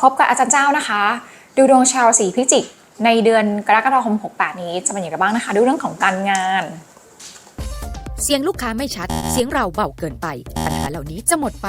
พบกับอาจารย์เจ้านะคะ ดูดวงชาวสีพิจิก ในเดือนกรกฎาคม 68 นี้จะเป็นอย่างไรบ้างนะคะ ดูเรื่องของการงาน เสียงลูกค้าไม่ชัด เสียงเราเบาเกินไป ปัญหาเหล่านี้จะหมดไป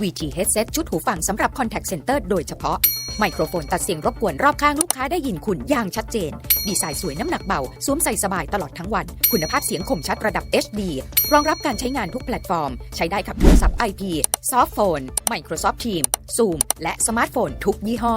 VG Headset ชุดหูฟังสำหรับ Contact Center โดยเฉพาะ ไมโครโฟนตัดเสียงรบกวนรอบข้างลูกค้าได้ยินคุณอย่างชัดเจน ดีไซน์สวยน้ำหนักเบา สวมใส่สบายตลอดทั้งวัน คุณภาพเสียงคมชัดระดับ HD รองรับการใช้งานทุกแพลตฟอร์ม ใช้ได้กับโทรศัพท์ IP ซอฟต์โฟน Microsoft Teams Zoom และสมาร์ทโฟนทุกยี่ห้อ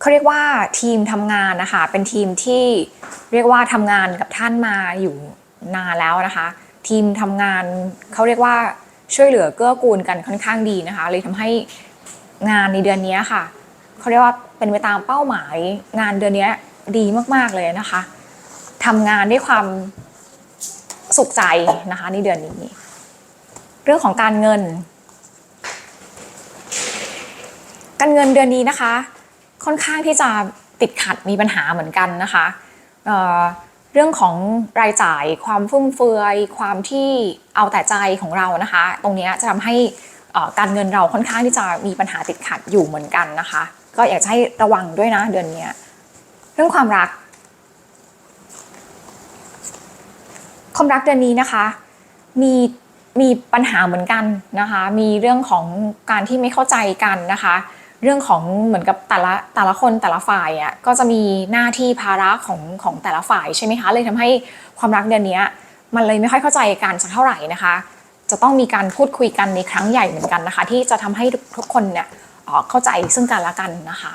เขาเรียกว่าทีมทำงานนะคะ เป็นทีมที่เรียกว่าทำงานกับท่านมาอยู่นานแล้วนะคะ ทีมทำงานเขาเรียกว่าช่วยเหลือเกื้อกูลกันค่อนข้างดีนะคะ เลยทำให้งานในเดือนนี้ค่ะเขาเรียกว่าเป็นไปตามเป้าหมายงานเดือนนี้ดีมากๆเลยนะคะทำงานด้วยความสุขใจนะคะในเดือนนี้ เรื่องของการเงิน การเงินเดือนนี้นะคะ ค่อนข้างที่จะติดขัดมีปัญหาเหมือนกันนะคะเเรื่องของรายจ่ายความฟุ่มเฟือย ความที่เอาแต่ใจของเรานะคะ ตรงนี้จะทำให้การเงินเราค่อนข้างที่จะมีปัญหาติดขัดอยู่เหมือนกันนะคะ ก็อยากให้ระวังด้วยนะเดือนนี้เรื่องความรัก ความรักเดือนนี้นะคะ มีมีปัญหาเหมือนกันนะคะ มีเรื่องของการที่ไม่เข้าใจกันนะคะ เรื่องของเหมือนกับแต่ละแต่ละคนแต่ละฝ่ายอะก็จะมีหน้าที่ภาระของของแต่ละฝ่ายใช่ไหมคะ เลยทำให้ความรักเดือนนี้มันเลยไม่ค่อยเข้าใจกันสักเท่าไหร่นะคะ จะต้องมีการพูดคุยกันในครั้งใหญ่เหมือนกันนะคะ ที่จะทำให้ทุกคนเนี่ยเข้าใจซึ่งกันและกันนะคะ